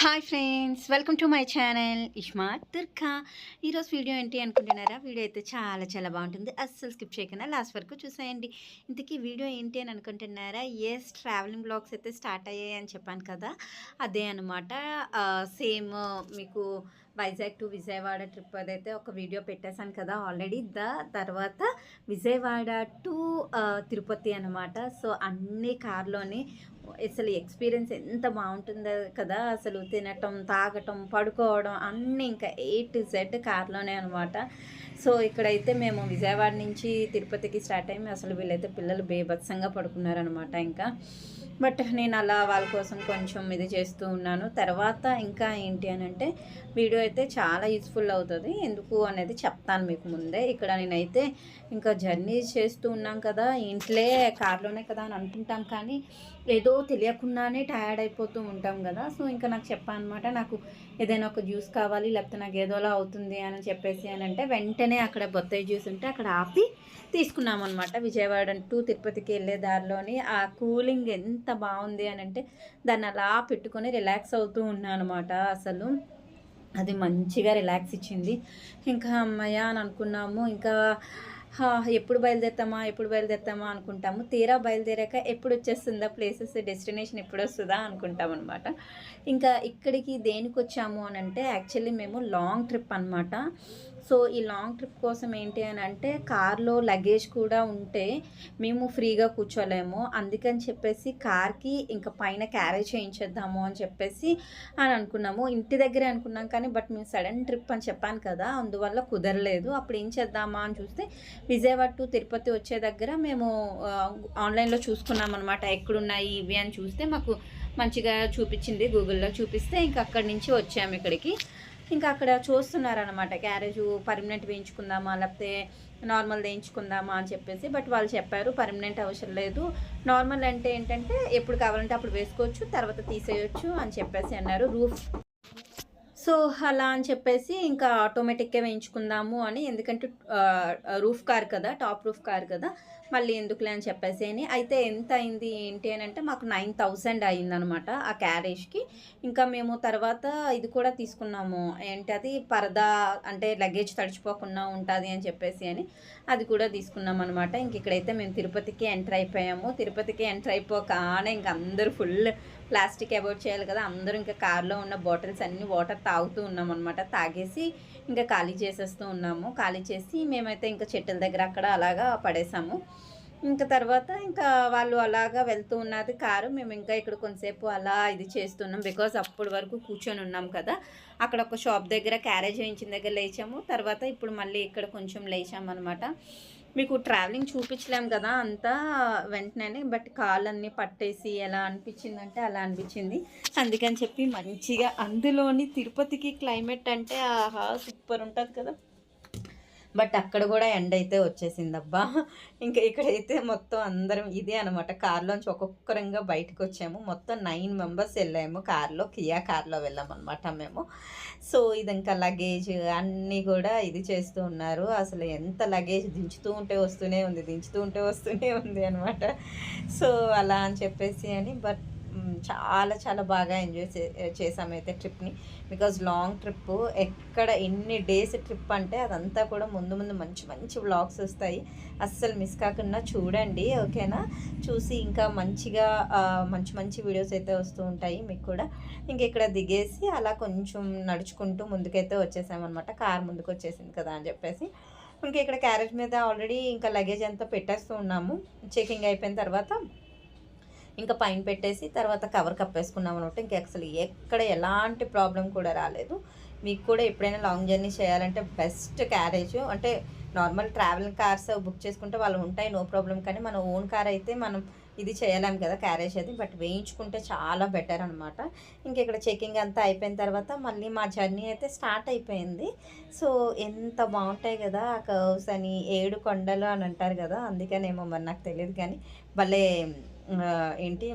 Hi friends welcome to my channel Ishma Turka. ఈరోజు video ఏంటి అనుకుంటున్నారా? వీడియో అయితే చాలా చాలా బాగుంటుంది. అస్సలు స్కిప్ చేయకుండా లాస్ట్ వరకు చూసేయండి. ఇంతకీ వీడియో ఏంటి అని అనుకుంటున్నారా? ఎస్ ట్రావెలింగ్ బ్లాగ్స్ అయితే స్టార్ట్ అయ్యాయి అని చెప్పాను కదా. అదే అనమాట సేమ్ మీకు వైజాగ్ టు విజయవాడ ట్రిప్ అదైతే ఒక వీడియో పెట్టేశాను కదా ఆల్రెడీ ద తర్వాత విజయవాడ టు తిరుపతి అనమాట సో అన్ని కార్లోనే అసలు ఎక్స్పీరియన్స్ ఎంత బాగుంటుందో కదా అసలు తినటం తాగటం పడుకోవడం అన్నీ ఇంకా ఏ టు జెడ్ కార్లోనే అనమాట సో ఇక్కడైతే మేము విజయవాడ నుంచి తిరుపతికి స్టార్ట్ అయ్యి అసలు వీళ్ళైతే పిల్లలు బేభత్సంగా పడుకున్నారనమాట ఇంకా. బట్ నేను అలా వాళ్ళ కోసం కొంచెం ఇది చేస్తూ ఉన్నాను. తర్వాత ఇంకా ఏంటి అని అంటే వీడియో అయితే చాలా యూస్ఫుల్ అవుతుంది. ఎందుకు అనేది చెప్తాను మీకు ముందే. ఇక్కడ నేనైతే ఇంకా జర్నీ చేస్తూ ఉన్నాం కదా ఇంట్లో కార్లోనే కదా అని అనుకుంటాం కానీ ఏదో తెలియకుండానే టయర్డ్ అయిపోతూ ఉంటాం కదా. సో ఇంకా నాకు చెప్పాను అనమాట నాకు ఏదైనా ఒక జ్యూస్ కావాలి లేకపోతే నాకు ఏదోలా అవుతుంది అని చెప్పేసి అని అంటే వెంటనే అక్కడ బొత్తాయి జ్యూస్ ఉంటే అక్కడ ఆపి తీసుకున్నాం అనమాట విజయవాడ టు తిరుపతికి వెళ్ళే దారిలోని ఆ కూలింగ్ ఎంత బాగుంది అని అంటే దాన్ని అలా పెట్టుకొని రిలాక్స్ అవుతూ ఉన్నాను అనమాట అసలు. అది మంచిగా రిలాక్స్ ఇచ్చింది. ఇంకా అమ్మయ్య అని అనుకున్నాము. ఇంకా ఎప్పుడు బయలుదేరుతామా ఎప్పుడు బయలుదేరుతామా అనుకుంటాము. తీరా బయలుదేరాక ఎప్పుడు వచ్చేస్తుందా ప్లేసెస్ డెస్టినేషన్ ఎప్పుడు వస్తుందా అనుకుంటాం అనమాట ఇంకా ఇక్కడికి దేనికి వచ్చాము అని అంటే యాక్చువల్లీ మేము లాంగ్ ట్రిప్ అనమాట సో ఈ లాంగ్ ట్రిప్ కోసం ఏంటి అని అంటే కార్లో లగేజ్ కూడా ఉంటే మేము ఫ్రీగా కూర్చోలేము. అందుకని చెప్పేసి కార్కి ఇంకా పైన క్యారేజ్ చేయించేద్దాము అని చెప్పేసి అని అనుకున్నాము. ఇంటి దగ్గరే అనుకున్నాం కానీ బట్ మేము సడన్ ట్రిప్ అని చెప్పాను కదా అందువల్ల కుదరలేదు. అప్పుడు ఏం చేద్దామా అని చూస్తే విజయవాడ టు తిరుపతి వచ్చే దగ్గర మేము ఆన్లైన్లో చూసుకున్నాం అనమాట ఎక్కడున్నాయి ఇవి అని చూస్తే మాకు మంచిగా చూపించింది గూగుల్లో. చూపిస్తే ఇంకా అక్కడి నుంచి వచ్చాము ఇక్కడికి. ఇంకా అక్కడ చూస్తున్నారనమాట క్యారేజ్ పర్మనెంట్ వేయించుకుందామా లేకపోతే నార్మల్ వేయించుకుందామా అని చెప్పేసి. బట్ వాళ్ళు చెప్పారు పర్మనెంట్ అవసరం లేదు. నార్మల్ అంటే ఏంటంటే ఎప్పుడు కావాలంటే అప్పుడు వేసుకోవచ్చు తర్వాత తీసేయచ్చు అని చెప్పేసి అన్నారు రూఫ్. సో అలా అని చెప్పేసి ఇంకా ఆటోమేటిక్గా వేయించుకుందాము అని ఎందుకంటే రూఫ్ కార్ కదా టాప్ రూఫ్ కార్ కదా. మళ్ళీ ఎందుకులే అని చెప్పేసి అని. అయితే ఎంత అయింది ఏంటి అని అంటే మాకు నైన్ థౌజండ్ అయిందనమాట ఆ క్యారేజ్కి. ఇంకా మేము తర్వాత ఇది కూడా తీసుకున్నాము. ఏంటి అది పరదా అంటే లగేజ్ తడిచిపోకుండా ఉంటుంది అని చెప్పేసి అని అది కూడా తీసుకున్నాం అనమాట ఇంక ఇక్కడైతే మేము తిరుపతికి ఎంటర్ అయిపోయాము. తిరుపతికి ఎంటర్ అయిపోకానే ఇంక అందరూ ఫుల్ ప్లాస్టిక్ అవాయిడ్ చేయాలి కదా అందరూ ఇంకా కారులో ఉన్న బాటిల్స్ అన్ని వాటర్ తాగుతూ ఉన్నాం అనమాట తాగేసి ఇంకా ఖాళీ చేసేస్తూ ఉన్నాము. ఖాళీ చేసి మేమైతే ఇంకా చెట్టుల దగ్గర అక్కడ అలాగా పడేసాము. ఇంకా తర్వాత ఇంకా వాళ్ళు అలాగా వెళ్తూ ఉన్నది కారు. మేము ఇంకా ఇక్కడ కొంతసేపు అలా ఇది చేస్తున్నాం. బికాజ్ అప్పటి వరకు కూర్చొని ఉన్నాం కదా. అక్కడ ఒక షాప్ దగ్గర క్యారేజ్ వేయించిన దగ్గర లేచాము. తర్వాత ఇప్పుడు మళ్ళీ ఇక్కడ కొంచెం లేచామన్నమాట. మీకు ట్రావెలింగ్ చూపించలేం కదా అంతా వెంటనే బట్ కాళ్ళన్నీ పట్టేసి ఎలా అనిపించిందంటే అలా అనిపించింది. అందుకని చెప్పి మంచిగా అందులోని తిరుపతికి క్లైమేట్ అంటే ఆహా సూపర్ ఉంటుంది కదా. బట్ అక్కడ కూడా ఎండ్ అయితే వచ్చేసిందబ్బా. ఇంకా ఇక్కడైతే మొత్తం అందరం ఇదే అనమాట. కారులోంచి ఒక్కొక్కరంగా బయటకు వచ్చాము మొత్తం నైన్ మెంబర్స్ వెళ్ళాము. కార్లో కియా కార్లో వెళ్ళామన్నమాట మేము. సో ఇది ఇంకా లగేజ్ అన్నీ కూడా ఇది చేస్తూ ఉన్నారు. అసలు ఎంత లగేజ్ దించుతూ ఉంటే వస్తూనే ఉంది దించుతూ ఉంటే వస్తూనే ఉంది అనమాట సో అలా అని చెప్పేసి అని. బట్ చాలా చాలా బాగా ఎంజాయ్ చే చేసామైతే ట్రిప్ని బికాజ్ లాంగ్ ట్రిప్ ఎక్కడ ఎన్ని డేస్ ట్రిప్ అంటే అదంతా కూడా ముందు ముందు మంచి మంచి వ్లాగ్స్ వస్తాయి. అస్సలు మిస్ కాకుండా చూడండి ఓకేనా చూసి ఇంకా మంచిగా మంచి మంచి వీడియోస్ అయితే వస్తూ ఉంటాయి మీకు కూడా. ఇంక ఇక్కడ దిగేసి అలా కొంచెం నడుచుకుంటూ ముందుకైతే వచ్చేసామన్నమాట కార్ ముందుకు వచ్చేసింది కదా అని చెప్పేసి. ఇంకా ఇక్కడ క్యారేజ్ మీద ఆల్రెడీ ఇంకా లగేజ్ అంతా పెట్టేస్తూ ఉన్నాము. చెకింగ్ అయిపోయిన తర్వాత ఇంకా పైన పెట్టేసి తర్వాత కవర్ కప్పేసుకున్నాం అనమాట ఇంకా అసలు ఎక్కడ ఎలాంటి ప్రాబ్లం కూడా రాలేదు. మీకు కూడా ఎప్పుడైనా లాంగ్ జర్నీ చేయాలంటే బెస్ట్ క్యారేజ్ అంటే నార్మల్ ట్రావెలింగ్ కార్స్ బుక్ చేసుకుంటే వాళ్ళు ఉంటాయి నో ప్రాబ్లం. కానీ మన ఓన్ కార్ అయితే మనం ఇది చేయలేం కదా క్యారేజ్ అది. బట్ వేయించుకుంటే చాలా బెటర్ అనమాట ఇంకా ఇక్కడ చెకింగ్ అంతా అయిపోయిన తర్వాత మళ్ళీ మా జర్నీ అయితే స్టార్ట్ అయిపోయింది. సో ఎంత బాగుంటాయి కదా ఆ కర్వ్స్ అని ఏడు కొండలు అని అంటారు కదా అందుకనేమో మరి నాకు తెలియదు కానీ భలే ఏంటి?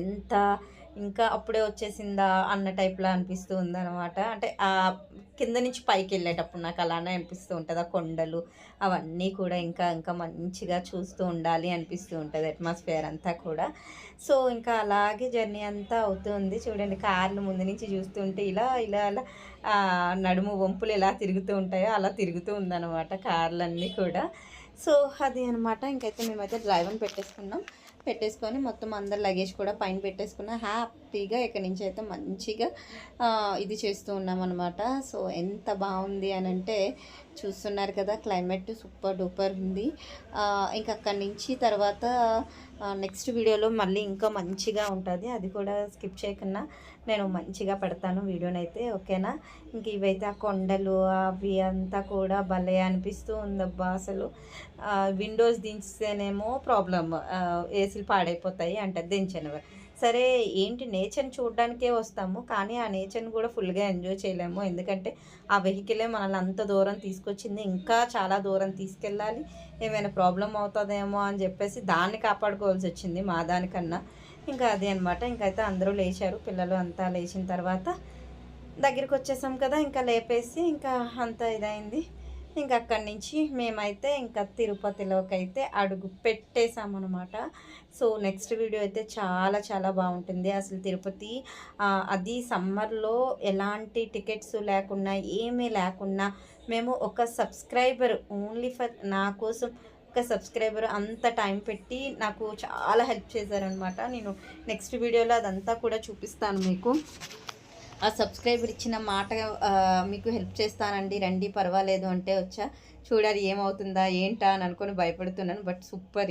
ఎంత ఇంకా అప్పుడే వచ్చేసిందా అన్న టైప్లో అనిపిస్తూ ఉందన్నమాట. అంటే ఆ కింద నుంచి పైకి వెళ్ళేటప్పుడు నాకు అలానే అనిపిస్తూ ఉంటుంది. ఆ కొండలు అవన్నీ కూడా ఇంకా ఇంకా మంచిగా చూస్తూ ఉండాలి అనిపిస్తూ ఉంటుంది అట్మాస్ఫియర్ అంతా కూడా. సో ఇంకా అలాగే జర్నీ అంతా అవుతుంది చూడండి కార్లు ముందు నుంచి చూస్తుంటే ఇలా ఇలా అలా నడుము వంపులు ఎలా తిరుగుతూ ఉంటాయో అలా తిరుగుతూ ఉందన్నమాట కార్లన్నీ కూడా. సో అది అనమాట ఇంకైతే మేమైతే డ్రైవర్ని పెట్టేసుకున్నాం. పెట్టేసుకొని మొత్తం అందరు లగేజ్ కూడా పైన పెట్టేసుకున్నాం. హ్యాపీ హ్యాపీగా ఇక్కడి నుంచి అయితే మంచిగా ఇది చేస్తూ ఉన్నాం అనమాట సో ఎంత బాగుంది అని అంటే చూస్తున్నారు కదా క్లైమేట్ సూపర్ డూపర్ ఉంది. ఇంక ఇంకా అక్కడి నుంచి తర్వాత నెక్స్ట్ వీడియోలో మళ్ళీ ఇంకా మంచిగా ఉంటుంది. అది కూడా స్కిప్ చేయకుండా నేను మంచిగా పెడతాను వీడియోనైతే ఓకేనా? ఇంక ఇవైతే ఆ కొండలు అవి అంతా కూడా భలే అనిపిస్తూ ఉందబ్బా అసలు. విండోస్ దించితేనేమో ప్రాబ్లమ్ ఏసీలు పాడైపోతాయి అంటే దించను సరే ఏంటి నేచర్ని చూడడానికే వస్తాము కానీ ఆ నేచర్ని కూడా ఫుల్గా ఎంజాయ్ చేయలేము. ఎందుకంటే ఆ వెహికలే మనల్ని అంత దూరం తీసుకొచ్చింది. ఇంకా చాలా దూరం తీసుకెళ్ళాలి. ఏమైనా ప్రాబ్లం అవుతుందేమో అని చెప్పేసి దాన్ని కాపాడుకోవాల్సి వచ్చింది మా దానికన్నా. ఇంకా అదే అనమాట ఇంకైతే అందరూ లేచారు. పిల్లలు అంతా లేచిన తర్వాత దగ్గరికి వచ్చేసాం కదా. ఇంకా లేపేసి ఇంకా అంతా ఇదైంది. ఇంకా అక్కడి నుంచి మేమైతే ఇంకా తిరుపతిలోకి అయితే అడుగు పెట్టేసామన్నమాట సో నెక్స్ట్ వీడియో అయితే చాలా చాలా బాగుంటుంది. అసలు తిరుపతి అది సమ్మర్లో ఎలాంటి టికెట్స్ లేకున్నా ఏమీ లేకుండా మేము ఒక సబ్స్క్రైబర్ ఓన్లీ ఫర్ నా కోసం ఒక సబ్స్క్రైబర్ అంత టైం పెట్టి నాకు చాలా హెల్ప్ చేశారనమాట నేను నెక్స్ట్ వీడియోలో అదంతా కూడా చూపిస్తాను మీకు. ఆ సబ్స్క్రైబర్ ఇచ్చిన మాట మీకు హెల్ప్ చేస్తానండి. రండి పర్వాలేదు అంటే వచ్చా. చూడాలి ఏమవుతుందా ఏంటా అని అనుకొని భయపడుతున్నాను బట్ సూపర్